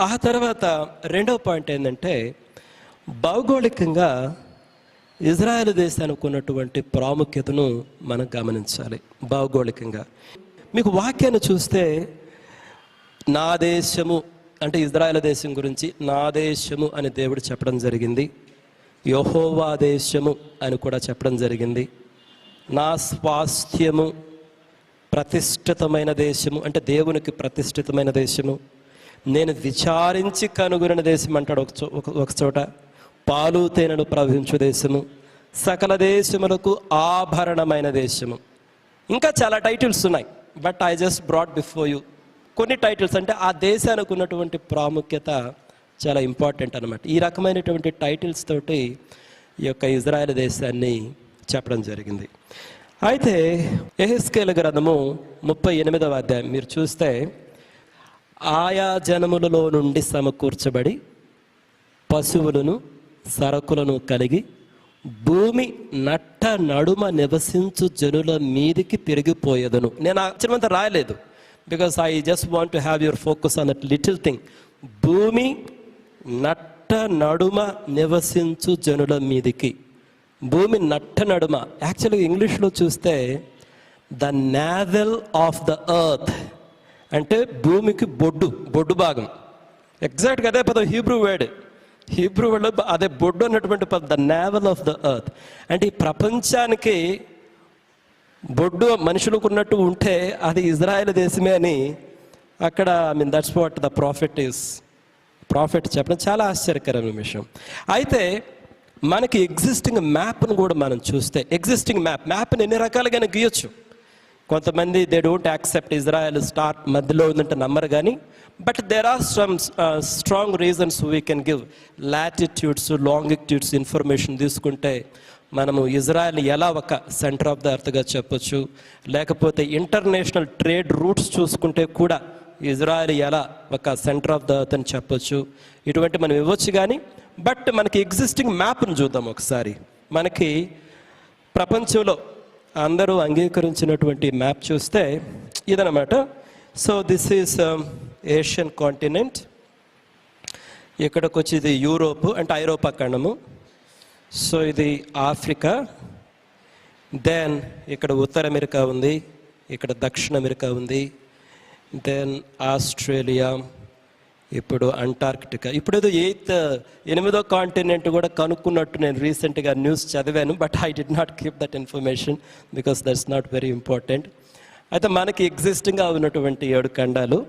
ఆ తర్వాత రెండవ పాయింట్ ఏంటంటే భౌగోళికంగా ఇజ్రాయెల్ దేశానికి ఉన్నటువంటి ప్రాముఖ్యతను మనం గమనించాలి భౌగోళికంగా. మీకు వాక్యాన్ని చూస్తే నా దేశము అంటే ఇజ్రాయెల్ దేశం గురించి నా దేశము అని దేవుడు చెప్పడం జరిగింది యహోవా దేశము అని కూడా చెప్పడం జరిగింది నా స్వాస్థ్యము ప్రతిష్ఠితమైన దేశము అంటే దేవునికి ప్రతిష్ఠితమైన దేశము నేను విచారించి కనుగొనిన దేశం అంటాడు ఒక చో- ఒక- ఒక చోట. పాలు తేనెలు ప్రవహించు దేశము సకల దేశములకు ఆభరణమైన దేశము. ఇంకా చాలా టైటిల్స్ ఉన్నాయి but I just brought before you. కొన్ని టైటిల్స్ అంటే ఆ దేశానికి ఉన్నటువంటి ప్రాముఖ్యత చాలా ఇంపార్టెంట్ అనమాట ఈ రకమైనటువంటి టైటిల్స్ తోటి ఈ యొక్క ఇజ్రాయెల్ దేశాన్ని చెప్పడం జరిగింది. అయితే ఎహెస్కేల గ్రంథము ముప్పై ఎనిమిదవ అధ్యాయం మీరు చూస్తే ఆయా జనములలో నుండి సమకూర్చబడి పశువులను సరకులను కలిగి భూమి నట్ట నడుమ నివసించు జనుల మీదికి పెరిగిపోయేదను నేను అక్షరమంతా రాయలేదు. Because I just want to have your focus on that little thing భూమి నట్ట నడుమ నివసించు జనుల మీదికి. భూమి నట్ట నడుమ. యాక్చువల్గా ఇంగ్లీష్లో చూస్తే the navel of the earth అంటే భూమికి బొడ్డు బొడ్డు భాగం. ఎగ్జాక్ట్గా అదే పదం హీబ్రూ వర్డ్ హీబ్రూ వర్డ్ అదే బొడ్డు అన్నటువంటి పదం the navel of the earth అంటే ఈ ప్రపంచానికి బొడ్డు మనుషులకు ఉన్నట్టు ఉంటే అది ఇజ్రాయెల్ దేశమే అని అక్కడ I mean that's what the prophet is prophet చెప్పడం చాలా ఆశ్చర్యకరమైన విషయం. అయితే మనకి ఎగ్జిస్టింగ్ మ్యాప్ను కూడా మనం చూస్తే ఎగ్జిస్టింగ్ మ్యాప్ మ్యాప్ని ఎన్ని రకాలుగా గీయొచ్చు? కొంతమంది they don't accept Israel start మధ్యలో ఉందంటే నమ్మరు కానీ but there are some strong reasons we can give latitudes longitudes information తీసుకుంటే మనము ఇజ్రాయెల్ ఎలా ఒక సెంటర్ ఆఫ్ ద అర్త్గా చెప్పొచ్చు. లేకపోతే ఇంటర్నేషనల్ ట్రేడ్ రూట్స్ చూసుకుంటే కూడా ఇజ్రాయెల్ ఎలా ఒక సెంటర్ ఆఫ్ ద అర్త్ అని చెప్పొచ్చు. ఇటువంటి మనం ఇవ్వచ్చు కానీ బట్ మనకి ఎగ్జిస్టింగ్ మ్యాప్ను చూద్దాం ఒకసారి. మనకి ప్రపంచంలో అందరూ అంగీకరించినటువంటి మ్యాప్ చూస్తే ఇదనమాట so this is Asian continent ఇక్కడికి వచ్చి ఇది యూరోప్ అంటే ఐరోపా ఖండము. సో ఇది ఆఫ్రికా. దెన్ ఇక్కడ ఉత్తర అమెరికా ఉంది ఇక్కడ దక్షిణ అమెరికా ఉంది. Then Australia. ఇప్పుడు అంటార్కిటికా ఇప్పుడు ఏదో ఎయిత్ ఎనిమిదో కాంటినెంట్ కూడా కనుక్కున్నట్టు నేను రీసెంట్గా న్యూస్ చదివాను but I did not keep that information because that's not very important అయితే మనకి ఎగ్జిస్టింగ్గా ఉన్నటువంటి ఏడు ఖండాలు.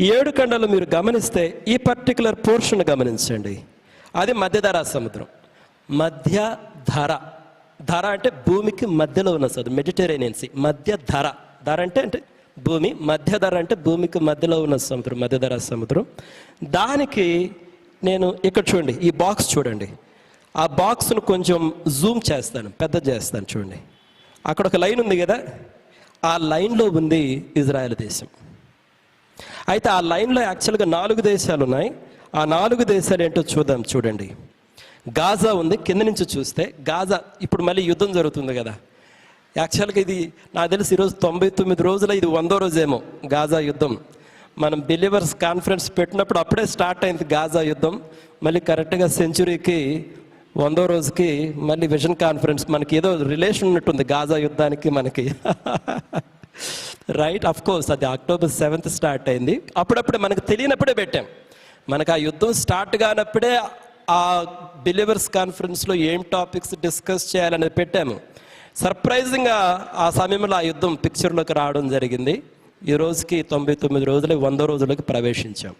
ఈ ఏడు ఖండాలు మీరు గమనిస్తే ఈ పర్టికులర్ పోర్షన్ గమనించండి. అది మధ్యధరా సముద్రం. మధ్య ధర. ధర అంటే భూమికి మధ్యలో ఉన్న సముద్రం. మెడిటరేనియన్ సీ మధ్య ధర. ధర అంటే అంటే భూమి మధ్య ధర అంటే భూమికి మధ్యలో ఉన్న సముద్రం మధ్యధర సముద్రం. దానికి నేను ఇక్కడ చూడండి ఈ బాక్స్ చూడండి. ఆ బాక్స్ను కొంచెం జూమ్ చేస్తాను పెద్ద చేస్తాను చూడండి. అక్కడ ఒక లైన్ ఉంది కదా ఆ లైన్లో ఉంది ఇజ్రాయెల్ దేశం. అయితే ఆ లైన్లో యాక్చువల్గా నాలుగు దేశాలు ఉన్నాయి. ఆ నాలుగు దేశాలు ఏంటో చూద్దాం చూడండి. గాజా ఉంది కింద నుంచి చూస్తే గాజా ఇప్పుడు మళ్ళీ యుద్ధం జరుగుతుంది కదా. యాక్చువల్గా ఇది నాకు తెలిసి ఈరోజు తొంభై తొమ్మిది రోజుల ఇది వందో రోజేమో గాజా యుద్ధం. మనం బిలీవర్స్ కాన్ఫరెన్స్ పెట్టినప్పుడు అప్పుడే స్టార్ట్ అయింది గాజా యుద్ధం. మళ్ళీ కరెక్ట్గా సెంచురీకి వందో రోజుకి మళ్ళీ విజన్ కాన్ఫరెన్స్ మనకి ఏదో రిలేషన్ ఉన్నట్టుంది గాజా యుద్ధానికి మనకి. రైట్ అఫ్ కోర్స్ అది అక్టోబర్ సెవెంత్ స్టార్ట్ అయింది. అప్పుడప్పుడే మనకు తెలియనప్పుడే పెట్టాం. మనకు ఆ యుద్ధం స్టార్ట్ కానప్పుడే ఆ బిలీవర్స్ కాన్ఫరెన్స్లో ఏం టాపిక్స్ డిస్కస్ చేయాలనేది పెట్టాము. సర్ప్రైజింగ్గా ఆ సమయంలో ఆ యుద్ధం పిక్చర్లోకి రావడం జరిగింది. ఈ రోజుకి తొంభై తొమ్మిది రోజులకి వంద రోజులకు ప్రవేశించాం.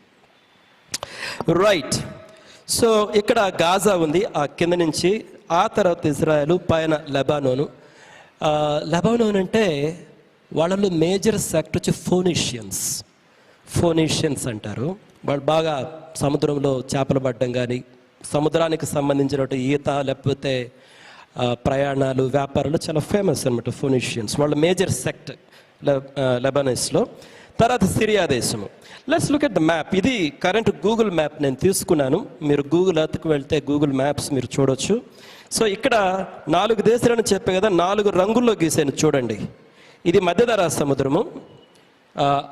రైట్ సో ఇక్కడ గాజా ఉంది. ఆ కింద నుంచి ఆ తర్వాత ఇజ్రాయెల్ పైన లెబానోను. లెబానోన్ అంటే వాళ్ళలో మేజర్ సెక్ట్ వచ్చి ఫోనీషియన్స్. ఫోనీషియన్స్ అంటారు. వాళ్ళు బాగా సముద్రంలో చేపలు పడ్డం కానీ సముద్రానికి సంబంధించినటువంటి ఈత లేకపోతే ప్రయాణాలు వ్యాపారాలు చాలా ఫేమస్ అనమాట ఫోనిషియన్స్ వాళ్ళ మేజర్ సెక్ట్ లెబనైస్లో తర్వాత సిరియా దేశము. Let's look at the map ఇది కరెంట్ గూగుల్ మ్యాప్ నేను తీసుకున్నాను. మీరు గూగుల్ ఎర్త్కి వెళ్తే గూగుల్ మ్యాప్స్ మీరు చూడొచ్చు. సో ఇక్కడ నాలుగు దేశాలను చెప్పే కదా నాలుగు రంగుల్లో గీసాను చూడండి. ఇది మధ్యధరా సముద్రము.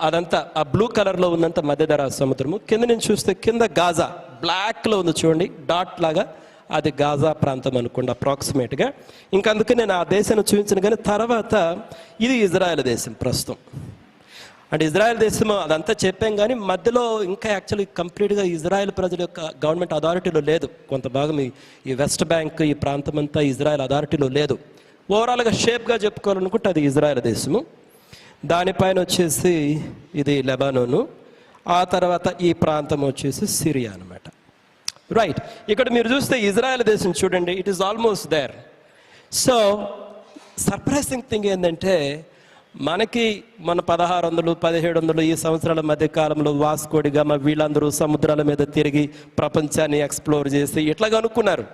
అదంతా ఆ బ్లూ కలర్లో ఉన్నంత మధ్యధరా సముద్రము. కింద నుంచి చూస్తే కింద గాజా బ్లాక్లో ఉంది చూడండి డాట్ లాగా. అది గాజా ప్రాంతం అనుకోండి అప్రాక్సిమేట్గా. ఇంకా అందుకే నేను ఆ దేశాన్ని చూపించిన కానీ తర్వాత ఇది ఇజ్రాయెల్ దేశం ప్రస్తుతం. అంటే ఇజ్రాయెల్ దేశం అదంతా చెప్పాం కానీ మధ్యలో ఇంకా యాక్చువల్లీ కంప్లీట్గా ఇజ్రాయెల్ ప్రజల యొక్క గవర్నమెంట్ అథారిటీలో లేదు. కొంత భాగం ఈ- వెస్ట్ బ్యాంక్ ఈ ప్రాంతం అంతా ఇజ్రాయెల్ అథారిటీలో లేదు. ఓవరాల్గా షేప్గా చెప్పుకోవాలనుకుంటే అది ఇజ్రాయెల్ దేశము. దానిపైన వచ్చేసి ఇది లెబానోను. ఆ తర్వాత ఈ ప్రాంతం వచ్చేసి సిరియా రైట్ ఇక్కడ మీరు చూస్తే ఇజ్రాయెల్ దేశం చూడండి. It is almost there so surprising thing ఏంటంటే మనకి మన పదహారు వందలు పదిహేడు వందలు ఈ సంవత్సరాల మధ్య కాలంలో వాస్కోడి గమ వీళ్ళందరూ సముద్రాల మీద తిరిగి ప్రపంచాన్ని ఎక్స్ప్లోర్ చేసి ఇట్లాగా అనుకున్నారు.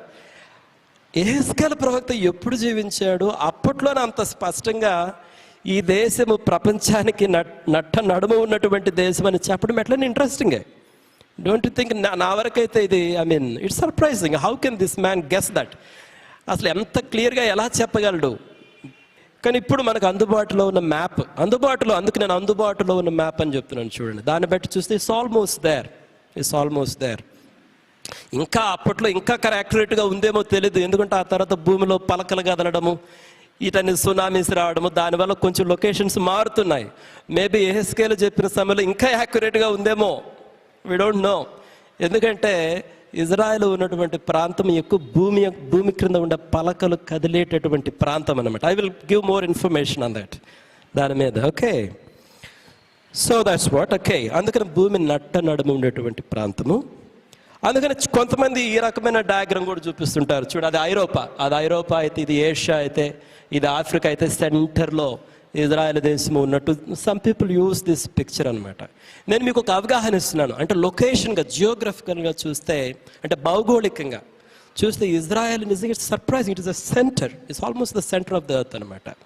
ఏస్కేల ప్రవక్త ఎప్పుడు జీవించాడు? అప్పట్లోనే అంత స్పష్టంగా ఈ దేశము ప్రపంచానికి నట్- నట్ట నడుమ ఉన్నటువంటి దేశం అని చెప్పడం ఎట్లనే ఇంట్రెస్టింగే డోంట్ థింక్ నా నా వరకైతే ఇది I mean it's surprising how can this man guess that అసలు ఎంత క్లియర్గా ఎలా చెప్పగలడు? కానీ ఇప్పుడు మనకు అందుబాటులో ఉన్న మ్యాప్ అందుబాటులో అందుకు నేను అందుబాటులో ఉన్న మ్యాప్ అని చెప్తున్నాను చూడండి. దాన్ని బట్టి చూస్తే it's almost there it's almost there ఇంకా అప్పట్లో ఇంకా యాక్యురేట్గా ఉందేమో తెలియదు ఎందుకంటే ఆ తర్వాత భూమిలో పలకలు కదలడము ఇటని సునామీస్ రావడము దానివల్ల కొంచెం లొకేషన్స్ మారుతున్నాయి. మేబీ ఏహెస్కేలు చెప్పిన సమయంలో ఇంకా యాక్యురేట్గా ఉందేమో. వి డోంట్ నో ఎందుకంటే ఇజ్రాయెల్ ఉన్నటువంటి ప్రాంతం ఎక్కువ భూమి భూమి క్రింద ఉండే పలకలు కదిలేటటువంటి ప్రాంతం అనమాట I will give more information on that దాని మీద okay so that's what okay అందుకని భూమి నట్ట నడుము ఉండేటువంటి ప్రాంతము. అందుకని కొంతమంది ఈ రకమైన డయాగ్రామ్ కూడా చూపిస్తుంటారు. చూడు అది ఐరోపా. అది ఐరోపా అయితే ఇది ఏషియా అయితే ఇది ఆఫ్రికా అయితే సెంటర్లో ఇజ్రాయెల్ దేశం ఉన్నట్టు some people use this picture అనమాట నేను మీకు ఒక అవగాహన ఇస్తున్నాను. అంటే లొకేషన్గా జియోగ్రఫికల్గా చూస్తే అంటే భౌగోళికంగా చూస్తే ఇజ్రాయెల్ నిజంగా surprise it is the centre it's almost the centre of the earth అనమాట